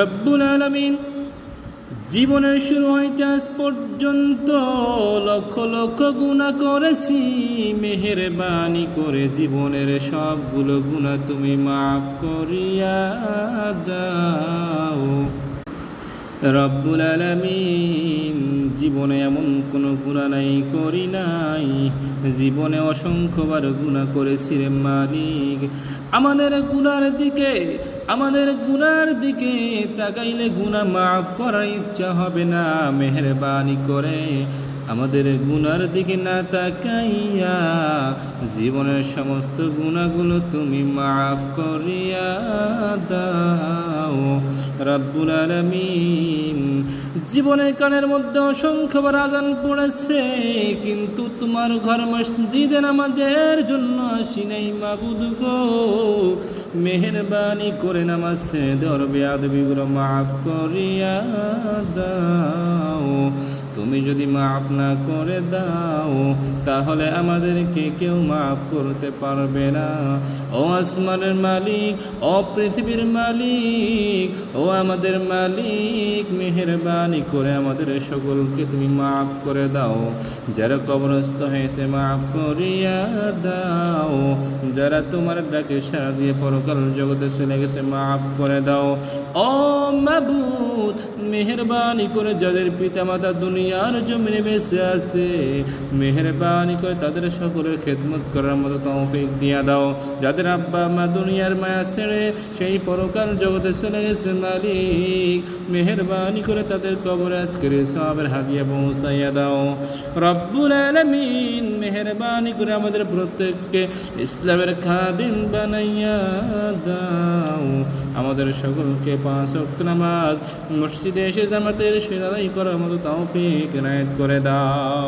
রব্বুল আলমিন জীবনের শুরু হইতে আজ পর্যন্ত লক্ষ লক্ষ গুণা করেছি, মেহেরবানি করে জীবনের সবগুলো গুণা তুমি মাফ করিয়া দাও। রব্বুল আলমিন জীবনে এমন কোনো গুণা নাই, করি নাই। জীবনে অসংখ্যবার গুণা করেছি রে মালিক। আমাদের গুনার দিকে, আমাদের গুনার দিকে তাকাইলে গুণা মাফ করার ইচ্ছা হবে না, মেহরবানি করে। আমাদের গুনার দিকে না তাকাইয়া জীবনের সমস্ত গুণাগুলো তুমি মাফ করিয়া দাও। রব্বুল আলমিন জীবনের কানের মধ্যে অসংখ্যবার আজান পড়েছে, কিন্তু তোমার ঘর মসজিদে নামাজের জন্য আসি নাই মাবুদ গো। মেহরবানি করে নামাজ দেওয়ার বেয়াদবিগুলো মাফ করিয়া দাও। তুমি যদি মাফ না করে দাও, তাহলে আমাদেরকে কেউ মাফ করতে পারবে না। ও আসমানের মালিক, ও পৃথিবীর মালিক, ও আমাদের মালিক, মেহরবানি করে আমাদের সকলকে তুমি মাফ করে দাও। যারা কবরস্থ হয়েছে মাফ করিয়া দাও। যারা তোমার ডাকে সারা দিয়ে পরকাল জগতে চলে গেছে মাফ করে দাও। ও মাবুদ! মেহরবানি করে যাদের পিতামাতা দুনিয়ার জমিনে বেঁচে আছে। মেহরবানি করে তাদের সকলের খেদমত করার মতো তৌফিক দিয়া দাও। যাদের আব্বা মা দুনিয়ার মায়া ছেড়ে সেই পরকাল জগতে চলে গেছে মালিক, মেহরবানি করে তাদের কবরে আজকের সবের হাদিয়া পৌঁছাইয়া দাও। রব্বুল আলমিন মেহরবানি করে আমাদের প্রত্যেককে ইসলামের খাদিম বানাইয়া দাও। আমাদের সকলকে পাঁচ রক্ত নামাজ। মসজিদে এসে জামাতের সেদাই করার মতো তাও ফিক করে দাও।